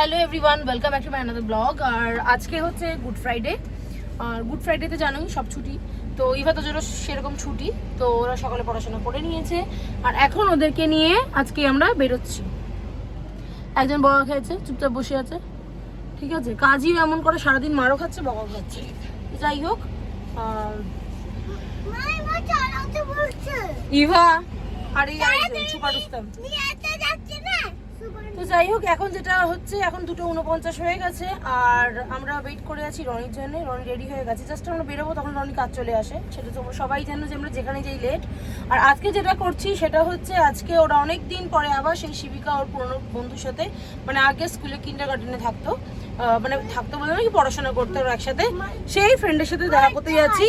Hello everyone welcome back to my another blog আর আজকে হচ্ছে good Friday আর good ফ্রাইডেতে জানোই সব ছুটি। তো ইভা তো জন্য সেরকম ছুটি। তো ওরা সকালে পড়াশোনা করে নিয়েছে। আর এখন ওদেরকে নিয়ে আজকে আমরা বেরোচ্ছি। একজন বড় খেয়েছে চুপচাপ বসে আছে। ঠিক আছে? কাজই এমন করে সারাদিন মারও খাচ্ছে বকা খাচ্ছে। যাই হোক ইভা আর এই সুপার রুস্তম তো যাই হোক, এখন যেটা হচ্ছে, এখন দুটো উনপঞ্চাশ হয়ে গেছে, আর আমরা ওয়েট করে আছি রনির জন্য। রনি রেডি হয়ে গেছে। জাস্ট আমরা বেরোবো, তখন রনি কাজ চলে আসে। সেটা তোমরা সবাই জানো যে আমরা যেখানে যাই লেট আর আজকে যেটা করছি, সেটা হচ্ছে আজকে ওরা অনেক দিন পরে আবার সেই শিবিকা, ওর পুরনো বন্ধুর সাথে মানে আগে স্কুলে কিন্ডার গার্ডেনে থাকতো। মানে থাকতো বলে নাকি পড়াশোনা করতে ওরা একসাথে। সেই ফ্রেন্ডের সাথে দেখা করতে যাচ্ছি।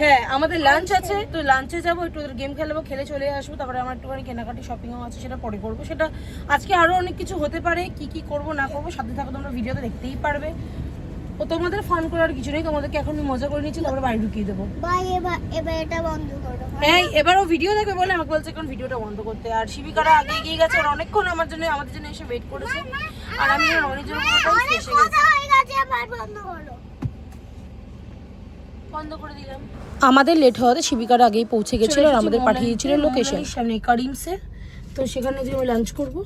হ্যাঁ আমাদের লাঞ্চ আছে তো লাঞ্চে যাব একটু গেম খেলব খেলে চলে আসব তারপরে আমার একটুখানি কেনাকাটি শপিংও আছে সেটা পরে করব। সেটা আজকে আরও অনেক কিছু হতে পারে কি কি করব না করব সাথে থাকো তোমরা ভিডিওতে দেখতেই পারবে। ও তোমাদের ফান করার কিছু নেই তোমাদেরকে এখন আমি মজা করে নিচ্ছি তারপরে বাড়ি ঢুকিয়ে দেবো। ভাই এবার এবার এটা বন্ধ করো এই এবারও ভিডিও দেখবে বলে আমাকে বলছে এখন ভিডিওটা বন্ধ করতে। আর শিবিকারা আগে এগিয়ে গেছে আর অনেকক্ষণ আমার জন্য আমাদের জন্য এসে ওয়েট করেছে। আর আমি অনেক জন্য কোনো টাইম অনেক এসে কথা গেছি হয়ে গেছে এবার বন্ধ করে দিলাম। আমাদের লেট হওয়াতে শিবিকার আগেই পৌঁছে গেছিল আর আমাদের পাঠিয়ে দিয়েছিল লোকেশন সামনে কারিমসে তো সেখানে যে আমি লাঞ্চ করব।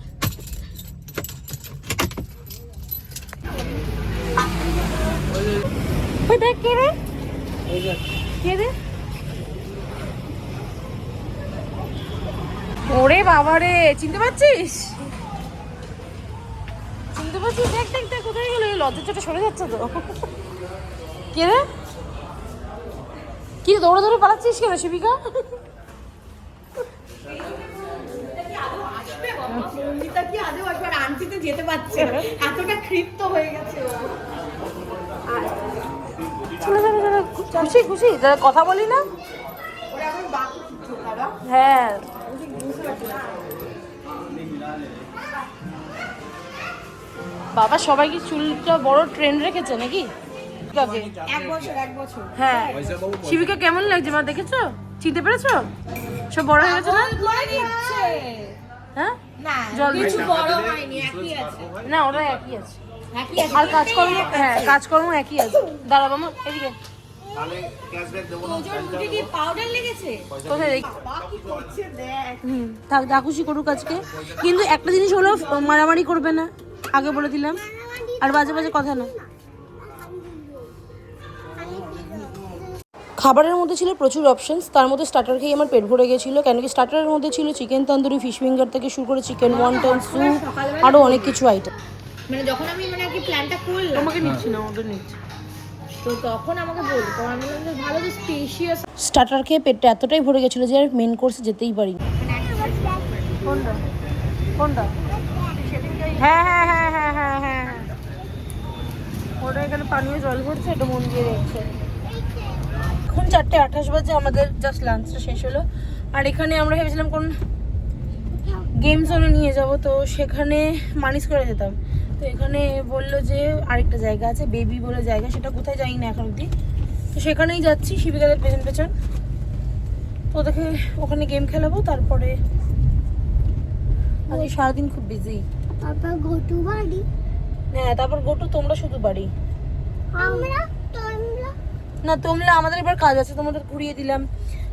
ওই দেখ কে রে? কে রে? ওরে বাবা রে চিনতে পারছিস? চিনতে পারছিস? দেখ দেখ দেখ কোথায় গেল? লজ্জার চোটে সরে যাচ্ছে তো। কে রে? কি দৌড়ে দৌড়ে পালাচ্ছিস কেন, শিবিকা? খুশি খুশি। কথা বলি না? হ্যাঁ। বাবা সবাই কি চুলটা বড় ট্রেন্ড রেখেছে নাকি? হ্যাঁ। শিবিকা কেমন লাগছে? মা দেখেছ? চিনতে পেরেছ? সব বড় হয়ে গেছে না? হ্যাঁ? জল কিছু বড় হয়নি একই আছে। না ওরা একই আছে। আর কাজকর্ম হ্যাঁ কাজকর্ম একই আছে। দাঁড়াবো আমার এদিকে। খুশি করুক আজকে। কিন্তু একটা জিনিস হলো মারামারি করবে না আগে বলে দিলাম। আর বাজে বাজে কথা না। খাবারের মধ্যে ছিল প্রচুর অপশনস তার মধ্যে স্টার্টার খেয়ে আমার পেট ভরে গেছিল। কেন কি স্টার্টারের মধ্যে ছিল চিকেন তন্দুরি ফিশ ফিঙ্গার থেকে শুরু করে চিকেন ওয়ান্টন স্যুপ আরও অনেক কিছু আইটেম মানে যখন আমি মানে কি প্ল্যানটা করলাম। তোমাকে নিচ্ছি না ওদের নিচ্ছি। তো তখন আমাকে বলতো তখন আমি বললাম ভালো যে স্পেশিয়াস স্টার্টার খেয়ে পেটটা এতটাই ভরে গেছিল যে আর মেন কোর্সে যেতেই পারি কোনটা? কোনটা? হ্যাঁ হ্যাঁ হ্যাঁ হ্যাঁ হ্যাঁ হ্যাঁ হ্যাঁ। ওটা এখানে পানীয় জল ভরছে এটা মন দিয়ে দেখছে। এখন চারটে আঠাশ বাজে আমাদের জাস্ট লাঞ্চটা শেষ হলো। আর এখানে আমরা ভেবেছিলাম কোন গেম জোনে নিয়ে যাব তো সেখানে মানিস করে যেতাম। তো এখানে বলল যে আরেকটা জায়গা আছে বেবি বলে জায়গা সেটা কোথায় যাই না এখন অব্দি। তো সেখানেই যাচ্ছি শিবিকাদের পেছন পেছন তো ওদেরকে ওখানে গেম খেলাবো তারপরে আজকে সারাদিন খুব বিজি তারপর ঘটু বাড়ি। হ্যাঁ তারপর গোটু তোমরা শুধু বাড়ি। আমরা না তোমরা আমাদের এবার কাজ আছে তোমাদের ঘুরিয়ে দিলাম।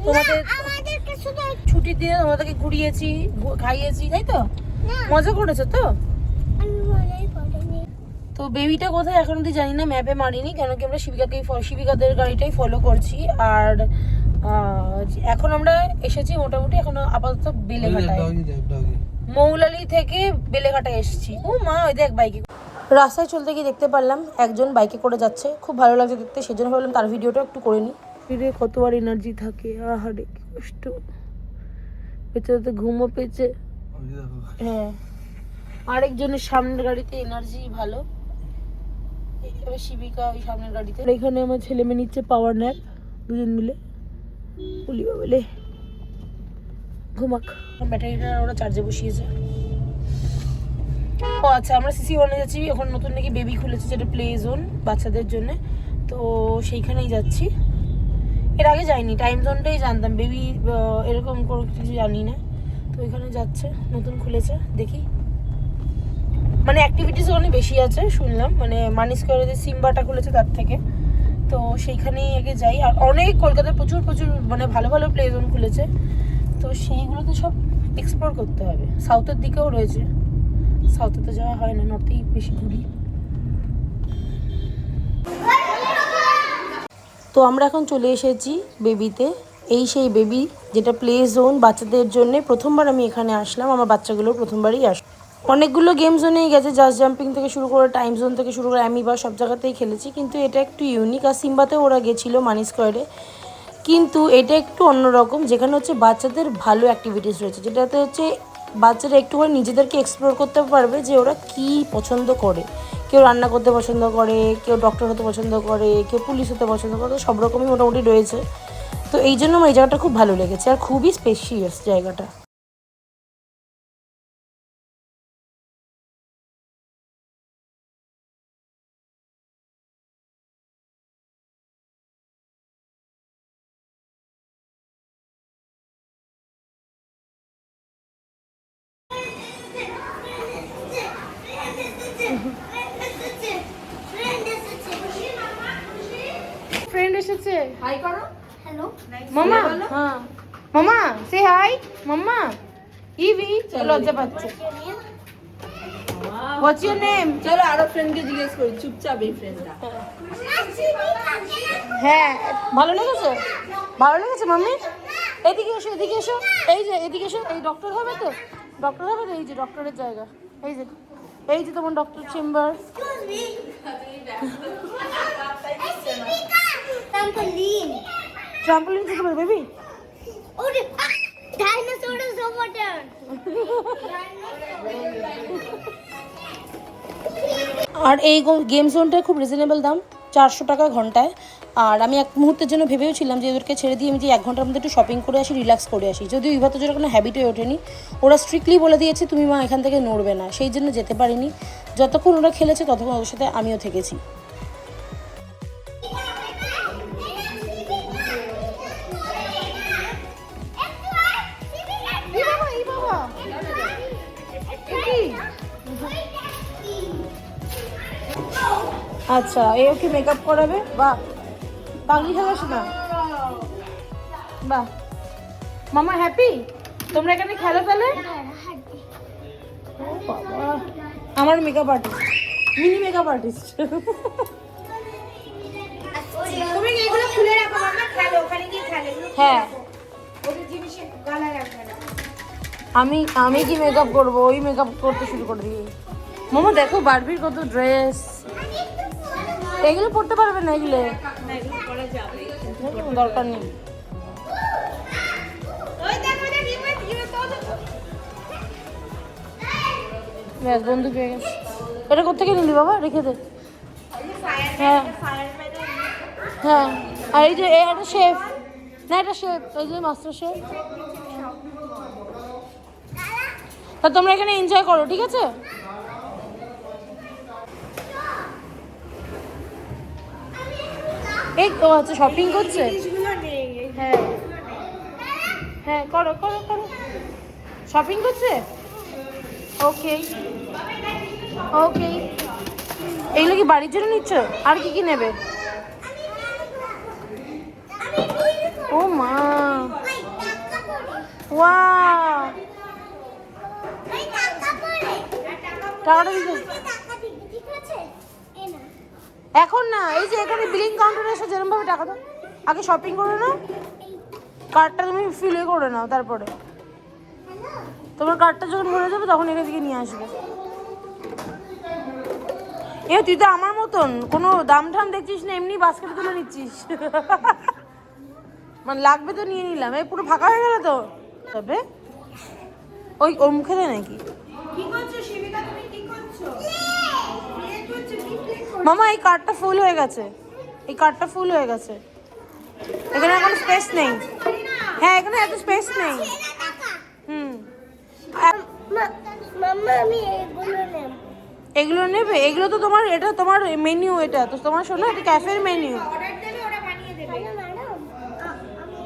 তোমাদের আমাদেরকে শুধু ছুটির দিনে তোমাদেরকে ঘুরিয়েছি খাইয়েছি তাই তো? মজা করেছ তো? তো বেবিটা কোথায় এখন অব্দি জানি না ম্যাপে মারিনি কেন কি আমরা শিবিকাকেই শিবিকাদের গাড়িটাই ফলো করছি। আর এখন আমরা এসেছি মোটামুটি এখন আপাতত বেলেঘাটায়। মৌলালি থেকে বেলেঘাটায় এসেছি। ও মা ওই দেখ বাইকে রাস্তায় চলতে গিয়ে দেখতে পারলাম একজন বাইকে করে যাচ্ছে। খুব ভালো লাগছে দেখতে সেজন্য ভাবলাম তার ভিডিওটা একটু করে নিই। ফিরে কতবার এনার্জি থাকে আহারে কি কষ্ট। বেচারাতে ঘুমও পেয়েছে। হ্যাঁ। আরেকজনের সামনের গাড়িতে এনার্জি ভালো। শিবিকা ওই সামনের গাড়িতে। আর এখানে আমার ছেলে মেয়ে নিচ্ছে পাওয়ার ন্যাপ দুজন মিলে। বলি বলে ঘুমাক। ব্যাটারিটা ওরা চার্জে বসিয়েছে। ও আচ্ছা আমরা সিসি ওয়ানে যাচ্ছি। এখন নতুন নাকি বেবি খুলেছে যেটা প্লে জোন বাচ্চাদের জন্য। তো সেইখানেই যাচ্ছি। এর আগে যাইনি টাইম জোনটাই জানতাম। বেবি এরকম কোনো কিছু জানি না। তো ওইখানে যাচ্ছে, নতুন খুলেছে, দেখি। মানে অ্যাক্টিভিটিস ওখানে বেশি আছে, শুনলাম। মানে মানি স্কোয়ারে যে সিম্বাটা খুলেছে তার থেকে। তো সেইখানেই আগে যাই। আর অনেক কলকাতায় প্রচুর প্রচুর মানে ভালো ভালো প্লে জোন খুলেছে। তো সেইগুলোতে সব এক্সপ্লোর করতে হবে। সাউথের দিকেও রয়েছে। সাউথে তো যাওয়া হয় না নর্থেই বেশি ঘুরি। তো আমরা এখন চলে এসেছি বেবিতে এই সেই বেবি যেটা প্লে জোন বাচ্চাদের জন্য প্রথমবার আমি এখানে আসলাম, আমার বাচ্চাগুলো প্রথমবারই আস অনেকগুলো গেম জোনেই গেছে জাস্ট জাম্পিং থেকে শুরু করে টাইম জোন থেকে শুরু করে আমি অ্যামিবা সব জায়গাতেই খেলেছি, কিন্তু এটা একটু ইউনিক আর সিম্বাতেও ওরা গেছিল মানি স্কোয়ারে কিন্তু এটা একটু অন্যরকম, যেখানে হচ্ছে বাচ্চাদের ভালো অ্যাক্টিভিটিস রয়েছে, যেটাতে হচ্ছে বাচ্চারা একটু করে নিজেদেরকে এক্সপ্লোর করতে পারবে যে ওরা কি পছন্দ করে। কেউ রান্না করতে পছন্দ করে, কেউ ডক্টর হতে পছন্দ করে, কেউ পুলিশ হতে পছন্দ করে সব রকমই মোটামুটি রয়েছে। তো এই জন্য আমার এই জায়গাটা খুব ভালো লেগেছে আর খুবই স্পেশিয়াস জায়গাটা। ফ্রেন্ড এসেছে। হাই করো হ্যালো মামা হ্যাঁ। মামা সে হাই মাম্মা ইভি লজ্জা পাচ্ছে। হোয়াটস ইউর নেম চলো আরও ফ্রেন্ডকে জিজ্ঞেস করি চুপচাপ এই ফ্রেন্ডটা হ্যাঁ ভালো লেগেছে? ভালো লেগেছে মাম্মি? এদিকে এসো এদিকে এসো। এই যে এদিকে এসো। এই ডক্টর হবে তো? ডক্টর হবে তো? এই যে ডক্টরের জায়গা। এই যে এই যে তোমার ডক্টর চেম্বার Trampoline. ট্রাম্পলিন থেকে পারবে baby Oh, the dinosaur is over there. আর এই গেম জোনটায় খুব রিজনেবল দাম চারশো টাকা ঘন্টায়। আর আমি এক মুহূর্তের জন্য ভেবেও ছিলাম যে ওদেরকে ছেড়ে দিয়ে আমি যে এক ঘণ্টার মধ্যে একটু শপিং করে আসি রিল্যাক্স করে আসি। যদিও ইভা তো যেটা কোনো হ্যাবিট হয়ে ওঠেনি। ওরা স্ট্রিক্টলি বলে দিয়েছে তুমি মা এখান থেকে নড়বে না। সেই জন্য যেতে পারিনি। যতক্ষণ ওরা খেলেছে ততক্ষণ ওদের সাথে আমিও থেকেছি। আচ্ছা এ ওকে মেকআপ করাবে? বাহ পাগলি সাজাস না? বাহ। মামা হ্যাপি তোমরা এখানে খেলো তাহলে? আমার makeup artist mini makeup artist তুমি এগুলো খুলে রাখো? মামা খেলো ওখানে গিয়ে খেলে। হ্যাঁ। ওদের জিনিসে গালা রাখবে না। আমি আমি কি মেকআপ করব? ওই মেকআপ করতে শুরু করে দিই। মামা দেখো বারবির কত ড্রেস এগুলো পড়তে পারবে না এগুলো? দরকার নেই। ব্যাস বন্ধু পেয়ে গেছে। এটা কোথেকে নিলি বাবা? রেখে দে। হ্যাঁ। হ্যাঁ। আর এই যে একটা শেফ না, এটা শেফ এই যে মাস্টার শেফ তা তোমরা এখানে এনজয় করো, ঠিক আছে? এই, ও আচ্ছা শপিং করছে? হ্যাঁ। হ্যাঁ করো করো করো। শপিং করছে? ওকে ওকে এইগুলো কি বাড়ির জন্য নিচ্ছ? আর কি কি নেবে? ও মা। ওয়া টাকাটা দিতে এখন না, এই যে এখানে বিলিং কাউন্টারে এসে যেরকম ভাবে টাকা দাও। আগে শপিং করে নাও কার্ডটা তুমি ফিলে করে নাও তারপরে। তোমার কার্ডটা যখন ভরে যাবে তখন এখান থেকে নিয়ে আসবে। এ, তুই তো আমার মতন, কোনো দাম ঠাম দেখছিস না, এমনি বাস্কেট তুলে নিচ্ছিস। মানে লাগবে তো নিয়ে নিলাম। এই পুরো ফাঁকা হয়ে গেল তো? তবে, ওই ওর মুখে দেয় নাকি? কি করছ, শিবিকা? তুমি কি করছ? মামা এই কার্ডটা ফুল হয়ে গেছে। এই কার্ডটা ফুল হয়ে গেছে। এখানে এখন স্পেস নেই। হ্যাঁ এখানে এত স্পেস নেই। হুম। আর- মাম্মা আমি এগুলো নেবে। এগুলো তো তোমার এটা তোমার মেনু এটা। তো তোমার শোনো এটা ক্যাফের মেনু অর্ডার দেবে ওরা বানিয়ে দেবে। হ্যালো ম্যাডাম আমি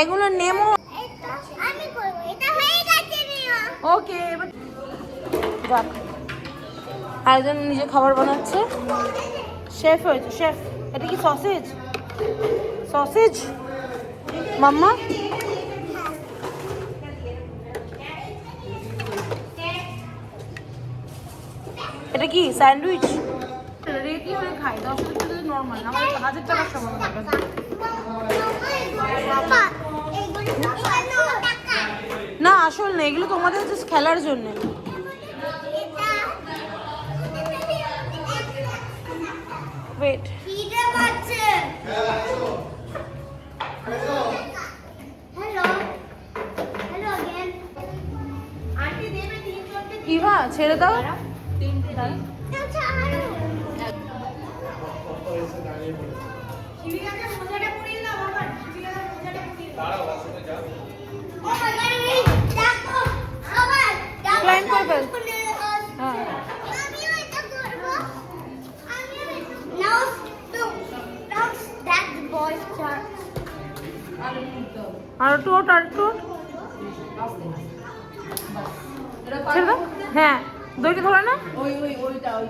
এগুলো নেমো হয়ে ওকে এবার যাক। আরেকজন নিজে খাবার বানাচ্ছে। শেফ হয়েছে শেফ এটা কি সসেজ সসেজ মাম্মা? এটা কি স্যান্ডউইচ? রেটি হয়ে খাই দশ টাকা নর্মাল হাজার টাকার সমান। না আসল না এগুলো তোমাদের জাস্ট খেলার জন্য। চারটে ইভা ছেড়ে দাও আচ্ছা, আরও। চিড়িয়াখানার মোজাটা পরিয়ে দাও বাবা চিড়িয়াখানার মোজাটা পরিয়ে দাও Oh my God, wait. দেখো, আবার, দেখো, Climb করে ফেল। খুলে আসছে। হ্যাঁ আমিও এটা করব। আমিও এটা- Now, look. Now, that's the boy's chart. আর ওট আর দাও। হ্যাঁ দইটা ধরে না।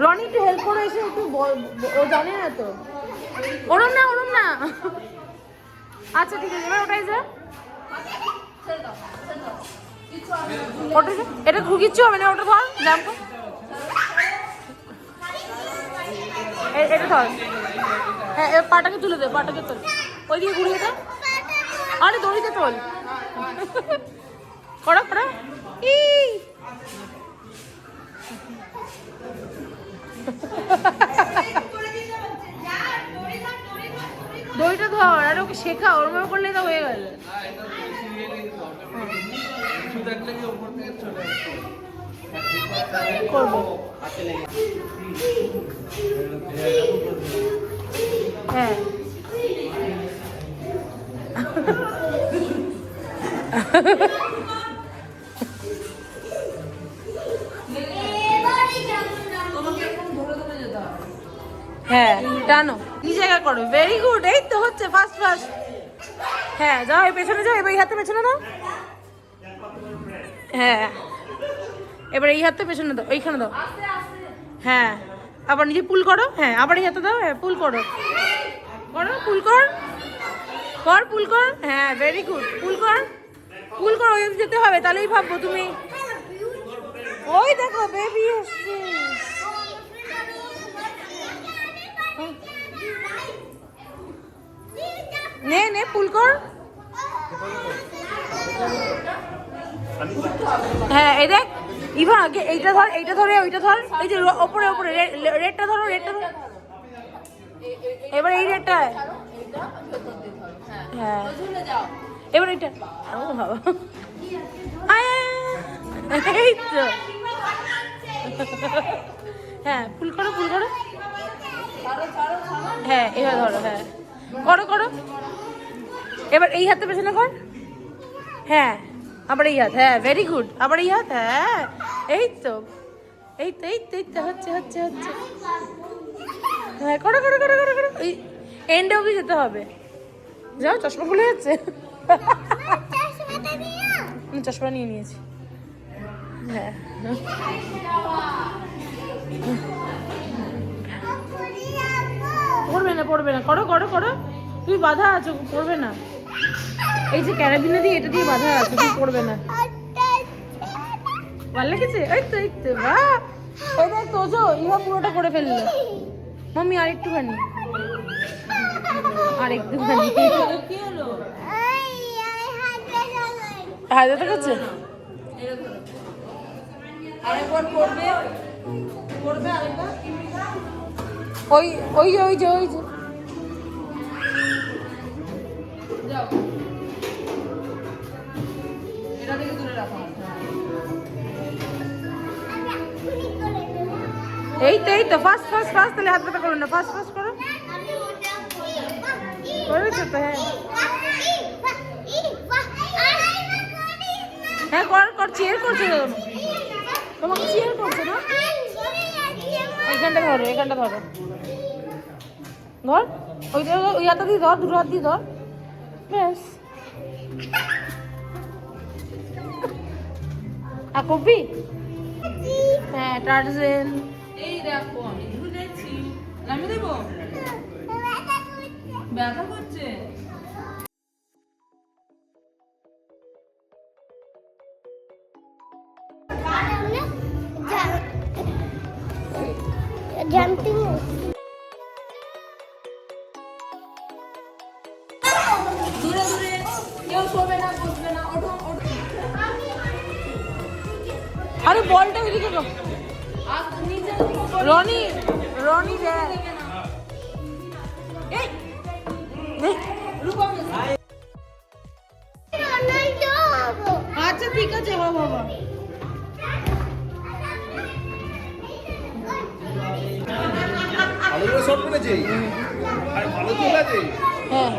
রনি একটু হেল্প করে এসে একটু ও জানে না তো। ওরম না ওরম না। আচ্ছা ঠিক আছে, এবার ওটাই যা। ওটা। এটা ঘুগিচ্ছু হবে না, ওটা ধর জাম্প এটা ধর। হ্যাঁ পাটাকে তুলে দে, পাটাকে তুলে। ওই ওইদিকে ঘুরিয়ে দে। আরে দড়িতে তোল। করো করো ই। দড়িটা ধর, আর ওকে শেখা ওরকম করলে তো হয়ে গেল। করব। হ্যাঁ এবারে যাব না। হ্যাঁ টানো। জায়গা করো ভেরি গুড এই তো হচ্ছে ফার্স্ট ফার্স্ট হ্যাঁ যাও এই পেছনে যাও এবার এই হাতে পেছনে দাও। হ্যাঁ এবার এই হাতে পেছনে দাও এইখানে দাও। হ্যাঁ আবার নিজে পুল করো হ্যাঁ আবার এই হাতে দাও হ্যাঁ পুল করো। করো পুল কর। কর পুল কর। হ্যাঁ ভেরি গুড পুল কর। পুল কর ওই যেতে হবে তাহলেই ভাববো তুমি। ওই দেখো বেবি এসছে। নে নে পুল কর। হ্যাঁ এই দেখ ইভা আগে এইটা ধর এইটা ধরে ওইটা ধর। এই যে ওপরে ওপরে রেডটা ধরো রেডটা ধরো। এবার এই রেডটা হ্যাঁ এবার এইটা ও বাবা। এই তো। হ্যাঁ ফুল করো ফুল করো। হ্যাঁ এবার ধরো হ্যাঁ। করো করো। এবার এই হাতে পেছনে কর। হ্যাঁ আবার এই হাত হ্যাঁ ভেরি গুড আবার এই হাত হ্যাঁ। এই তো। এই তো এই তো এই তো, হচ্ছে হচ্ছে হচ্ছে। হ্যাঁ করো করো করো করো করো। এই এন্ডে অবধি যেতে হবে। যাও, চশমা খুলে যাচ্ছে। চশমা নিয়ে নিয়েছি। হ্যাঁ। পড়বে না পড়বে না। করো করো করো। তুমি বাধা আছো পড়বে না। এই যে ক্যারাবিনা দিয়ে এটা দিয়ে বাধা আছে তুমি পড়বে না। ভালো লেগেছে? এই তো এই তো বাহ। এই দেখ তোজো ইহা পুরোটা করে ফেলল। মাম্মি আর একটুখানি আর একটুখানি এই, এই হাতে লাগাই। হায়দা তো করছে ওই ওই যে ওই যে ওই যে। এই তো এই তো ফার্স্ট ফার্স্ট ফার্স্ট তাহলে হাত পাতা করো না। ফার্স্ট ফার্স্ট করো। করেছ তো হ্যাঁ। হ্যাঁ কর কর চেয়ার করছে তো। তোমাকে চেয়ার করছে না? এখানটা ধরো এখানটা ধরো। ধর ওই ওই হাতটা দিয়ে ধর দুটো হাত দিয়ে ধর। ব্যাস। আর কপি হ্যাঁ টার্জেন এই দেখো আমি ভুলেছি। নামিয়ে দেবো? ব্যথা করছে? কেউ শোবে না বসবে না ওঠো ওঠো। আরে বলটা ওইদিকে রনি রনি এই আচ্ছা ঠিক আছে হো বাবা। ভালো করে শট করেছে ভালো চলে আছে হ্যাঁ।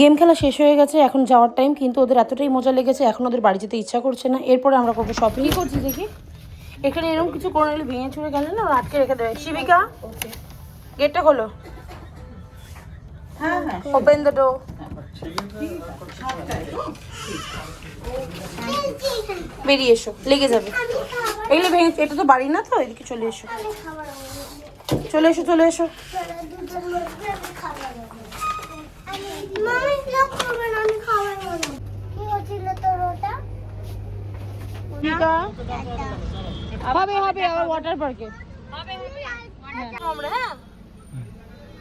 গেম খেলা শেষ হয়ে গেছে এখন যাওয়ার টাইম কিন্তু ওদের এতটাই মজা লেগেছে এখন ওদের বাড়ি যেতে ইচ্ছা করছে না। এরপরে আমরা করব শপিং করছি দেখি? এখানে এরকম কিছু করে নিলে ভেঙে চুরে গেলে না আটকে রেখে দেবে। শিবিকা গেটটা খোলো। হ্যাঁ হ্যাঁ। ওপেন দ্য ডোর বেরিয়ে এসো লেগে যাবে। এগুলো ভেঙে এটা তো বাড়ি না তো এদিকে চলে এসো। চলে এসো চলে এসো। হবে হবে আবার ওয়াটার পার্কে আমরা হ্যাঁ।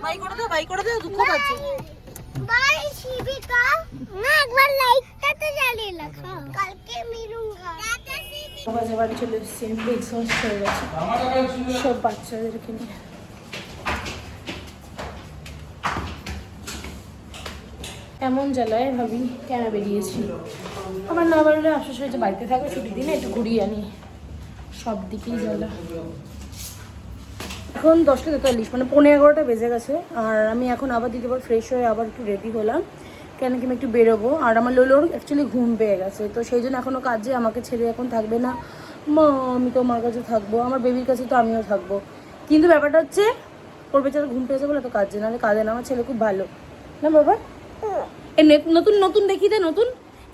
বাই করে দাও বাই করে দাও দুঃখ পাচ্ছে। বাই শিবিকা। না একবার লাইটটা তো জ্বালিয়ে রাখো কালকে মিলুঙ্গা বাজে বাড়ি চলে এসেছি আমি হয়ে গেছে। সব বাচ্চাদেরকে নিয়ে। এমন জ্বালায় ভাবি? কেন বেরিয়েছি? আমার না বাড়লে আফসোস হয়েছে বাড়িতে থাকবে ছুটির দিনে একটু ঘুরিয়ে আনি। সব দিকেই জ্বালা। এখন দশটা তেতাল্লিশ মানে পনেরো এগারোটা বেজে গেছে। আর আমি এখন আবার দ্বিতীয়বার ফ্রেশ হয়ে আবার একটু রেডি হলাম। কেন কি আমি একটু বেরোবো। আর আমার লোলোর অ্যাকচুয়ালি ঘুম পেয়ে গেছে। তো সেই জন্য এখনও কাজে আমাকে ছেড়ে এখন থাকবে না। মা, আমি তো আমার কাছে থাকব। আমার বেবির কাছে তো আমিও থাকব। কিন্তু ব্যাপারটা হচ্ছে, ওর বেচারা ঘুম পেয়েছে বলে তো কাজে। নাহলে কাজে না। আমার ছেলে খুব ভালো। না বাবা? এ নতুন নতুন দেখি দে, নতুন।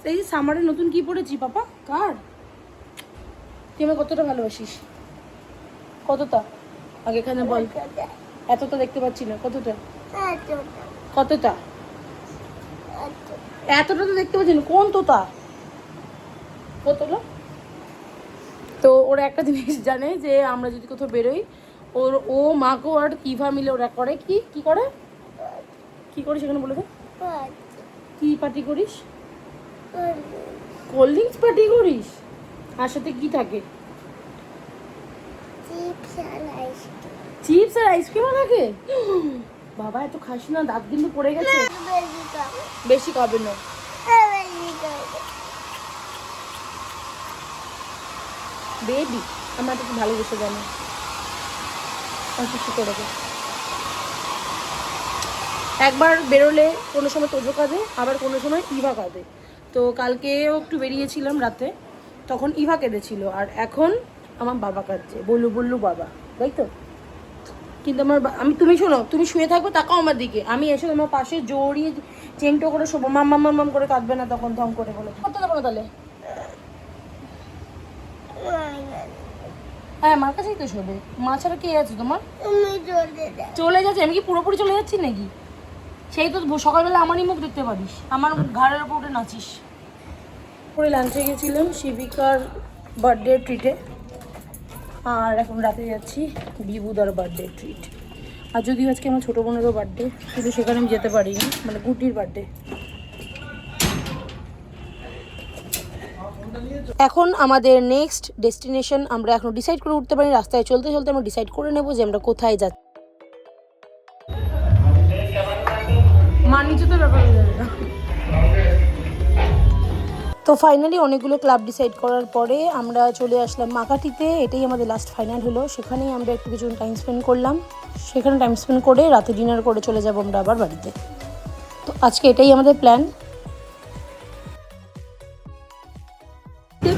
এই যে সামারে নতুন কি পড়েছি পাপা? কার? তুই আমাকে কতটা ভালোবাসিস? কতটা? আগে এখানে বল। এতটা দেখতে পাচ্ছি না। কতটা? কতটা? এতটা। তো দেখতে পাচ্ছি না। কোন তোতা? কতটা? তো ওরা একটা জিনিস জানে যে আমরা যদি কোথাও বেরোই ওর ও মাকে আর ইভা মিলে ওরা করে কি? কি করে? কি করে সেখানে বলে দে। কি পার্টি করিস? কোল্ড ড্রিঙ্কস পার্টি করিস? আর সাথে কি থাকে? চিপস আর আইস চিপস আর আইসক্রিমও থাকে বাবা এত খাস না দাঁত কিন্তু পড়ে গেছে। বেশি খাবে না। বেবি আমরা তোকে ভালোবেসে জানি। আর কিছু করে দে। একবার বেরোলে কোনো সময় তোজো কাঁদে আবার কোনো সময় ইভা কাঁদে। তো কালকেও একটু বেরিয়েছিলাম রাতে তখন ইভা কেঁদেছিল। আর এখন আমার বাবা কাঁদছে। বললু বললু বাবা, তাই তো? কিন্তু আমার আমি তুমি শোনো, তুমি শুয়ে থাকো, তাকাও আমার দিকে। আমি এসে তোমার পাশে জড়িয়ে চেংটো করে শোবো, মাম মাম মাম করে কাঁদবে না তখন, ধম করে বলে। কত দেবো না তাহলে। হ্যাঁ মার কাছেই তো শোবে। মা ছাড়া কে আছে তোমার? চলে যাচ্ছে। আমি কি পুরোপুরি চলে যাচ্ছি নাকি? সেই তো সকালবেলা আমারই মুখ দেখতে পারিস। আমার ঘাড়ের উপর উঠে নাচিস। পরে লাঞ্চে গেছিলাম শিবিকার বার্থডে ট্রিটে আর এখন রাতে যাচ্ছি বিবুদার বার্থডে ট্রিট আর যদিও আজকে আমার ছোটো বোনেরও বার্থডে কিন্তু সেখানে আমি যেতে পারিনি মানে গুটির বার্থডে এখন আমাদের নেক্সট ডেস্টিনেশন আমরা এখন ডিসাইড করে উঠতে পারি রাস্তায় চলতে চলতে আমরা ডিসাইড করে নেব যে আমরা কোথায় যাচ্ছি। মানিচে তো ব্যাপার। তো ফাইনালি অনেকগুলো ক্লাব ডিসাইড করার পরে আমরা চলে আসলাম মাকাটিতে এটাই আমাদের লাস্ট ফাইনাল হলো। সেখানেই আমরা একটু কিছু টাইম স্পেন্ড করলাম। সেখানে টাইম স্পেন্ড করে রাতে ডিনার করে চলে যাব আমরা আবার বাড়িতে। তো আজকে এটাই আমাদের প্ল্যান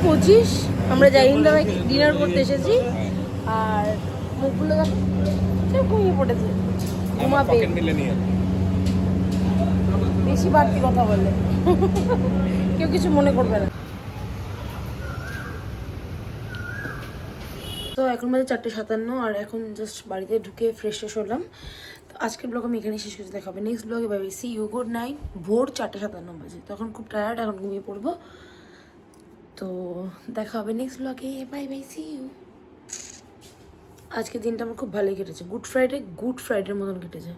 পঁচিশ আমরা জাহিন্দা ডিনার করতে এসেছি। আর মুখগুলো ঘুমিয়ে পড়েছে। ঘুমাবে। মিলে নিয়ে। বেশি বাড়তি কথা বলে। কেউ কিছু মনে করবে না। তো এখন বাজে চারটে সাতান্ন, আর এখন জাস্ট বাড়িতে ঢুকে ফ্রেশ ট্রেশ হলাম তো আজকের ব্লগ আমি এখানেই শেষ করতে দেখাবে নেক্সট ব্লগে ভাবি সি ইউ গুড নাইট ভোর চারটে সাতান্ন বাজে। তখন খুব টায়ার্ড এখন ঘুমিয়ে পড়ব। তো দেখা হবে নেক্সট ব্লগে বাই বাই সি ইউ আজকের দিনটা আমার খুব ভালোই কেটেছে গুড ফ্রাইডে গুড ফ্রাইডের মতন কেটেছে।